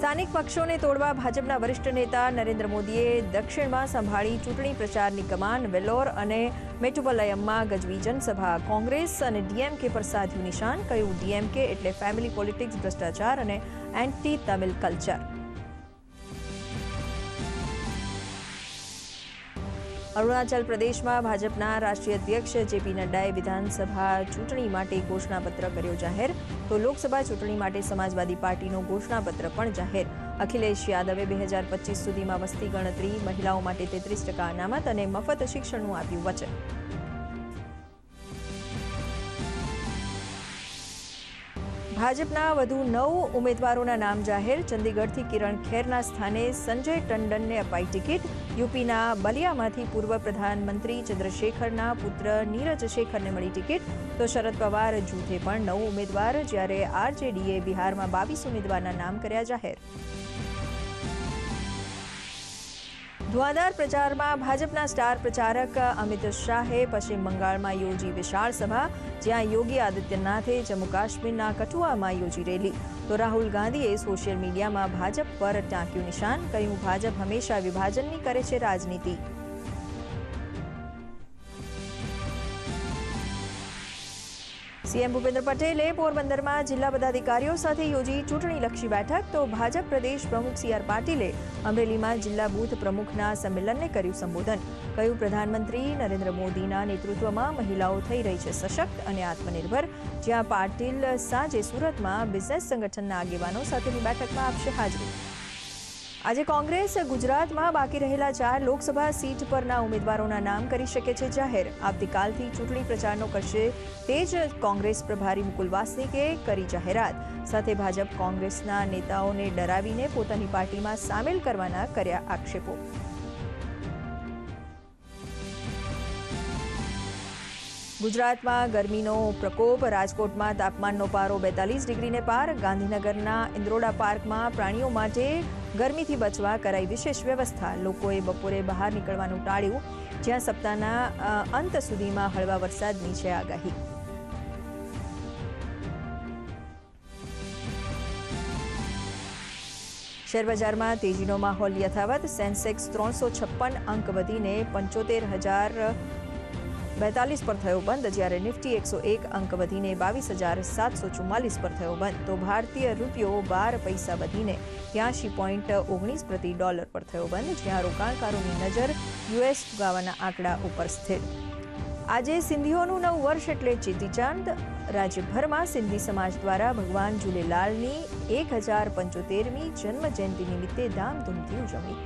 સ્થાનિક પક્ષોને તોડવા ભાજપના વરિષ્ઠ નેતા નરેન્દ્ર મોદીએ દક્ષિણમાં સંભાળી ચૂંટણી પ્રચારની કમાન વેલોર અને મેટુવલયમમાં ગજવી જનસભા. કોંગ્રેસ અને ડીએમકે પર સાધ્યું નિશાન, કહ્યું ડીએમકે એટલે ફેમિલી પોલિટિક્સ, ભ્રષ્ટાચાર અને એન્ટી તમિલ કલ્ચર. અરુણાચલ પ્રદેશમાં ભાજપના રાષ્ટ્રીય અધ્યક્ષ જેપી નડ્ડાએ વિધાનસભા ચૂંટણી માટે ઘોષણાપત્ર કર્યો જાહેર. તો લોકસભા ચૂંટણી માટે સમાજવાદી પાર્ટીનો ઘોષણાપત્ર પણ જાહેર. અખિલેશ યાદવે બે હજાર પચીસ સુધીમાં વસ્તી ગણતરી મહિલાઓ માટે તેત્રીસ ટકા અનામત અને મફત શિક્ષણનું આપ્યું વચન. ભાજપના વધુ નવ ઉમેદવારોના નામ જાહેર. ચંદીગઢથી કિરણ ખેરના સ્થાને સંજય ટંડનને અપાઈ ટિકિટ. યુપીના બલિયામાંથી પૂર્વ પ્રધાનમંત્રી ચંદ્રશેખરના પુત્ર નીરજ શેખરને મળી ટિકિટ. તો શરદ પવાર જૂથે પણ નવ ઉમેદવાર જ્યારે આરજેડીએ બિહારમાં બાવીસ ઉમેદવારના નામ કર્યા જાહેર. ધુઆધાર પ્રચારમાં ભાજપના સ્ટાર પ્રચારક અમિત શાહે પશ્ચિમ બંગાળમાં યોજી વિશાળ સભા, જ્યાં યોગી આદિત્યનાથે જમ્મુ કાશ્મીરના કઠુઆમાં યોજી રેલી. તો રાહુલ ગાંધીએ સોશિયલ મીડિયામાં ભાજપ પર ટાંક્યું નિશાન, કહ્યું, ભાજપ હંમેશા વિભાજનની કરે છે રાજનીતિ. સીએમ ભૂપેન્દ્ર પટેલે પોરબંદરમાં જિલ્લા પદાધિકારીઓ સાથે યોજી ચૂંટણીલક્ષી બેઠક, તો ભાજપ પ્રદેશ પ્રમુખ સી આર પાટીલે અમરેલીમાં જિલ્લા બૂથ પ્રમુખના સંમેલનને કર્યું સંબોધન. કહ્યું, પ્રધાનમંત્રી નરેન્દ્ર મોદીના નેતૃત્વમાં મહિલાઓ થઈ રહી છે સશક્ત અને આત્મનિર્ભર. જ્યાં પાટીલ સાંજે સુરતમાં બિઝનેસ સંગઠનના આગેવાનો સાથેની બેઠકમાં આપશે હાજરી. આજે કોંગ્રેસ ગુજરાતમાં બાકી રહેલા ચાર લોકસભા સીટ પરના ઉમેદવારોના નામ કરી શકે છે જાહેર. આવતીકાલથી ચૂંટણી પ્રચારનો કરશે તે જ કોંગ્રેસ પ્રભારી મુકુલ વાસનિકે કરી જાહેરાત. સાથે ભાજપ કોંગ્રેસના નેતાઓને ડરાવીને પોતાની પાર્ટીમાં સામેલ કરવાના કર્યા આક્ષેપો. ગુજરાતમાં ગરમીનો પ્રકોપ, રાજકોટમાં તાપમાનનો પારો બેતાલીસ ડિગ્રીને પાર, ગાંધીનગરના ઇન્દ્રોડા પાર્કમાં પ્રાણીઓ માટે ગરમીથી બચવા કરાઈ વિશેષ વ્યવસ્થા. લોકોએ બપોરે બહાર નીકળવાનું ટાળ્યું, જ્યાં સપ્તાહના અંત સુધીમાં હળવા વરસાદની છે આગાહી. શેરબજારમાં તેજીનો માહોલ યથાવત. સેન્સેક્સ ત્રણસો છપ્પન અંક વધીને પંચોતેર હજાર બેતાલીસ પર થયો બંધ, જ્યારે નિફ્ટી એકસો એક અંક વધીને બાવીસ હજાર સાતસો ચુમ્માલીસ પર થયો બંધ. તો ભારતીય રૂપિયો બાર પૈસા વધીને ત્યાંશી પોઈન્ટ ઓગણીસ પ્રતિ ડોલર પર થયો બંધ, જ્યાં રોકાણકારોની નજર યુએસ ફુગાવાના આંકડા ઉપર સ્થિર આજે સિંધીઓનું નવું વર્ષ એટલે ચેતીચાંદ. રાજ્યભરમાં સિંધી સમાજ દ્વારા ભગવાન ઝૂલેલાલની એક હજાર પંચોતેરમી જન્મ જયંતિ નિમિત્તે ધામધૂમથી ઉજવણી.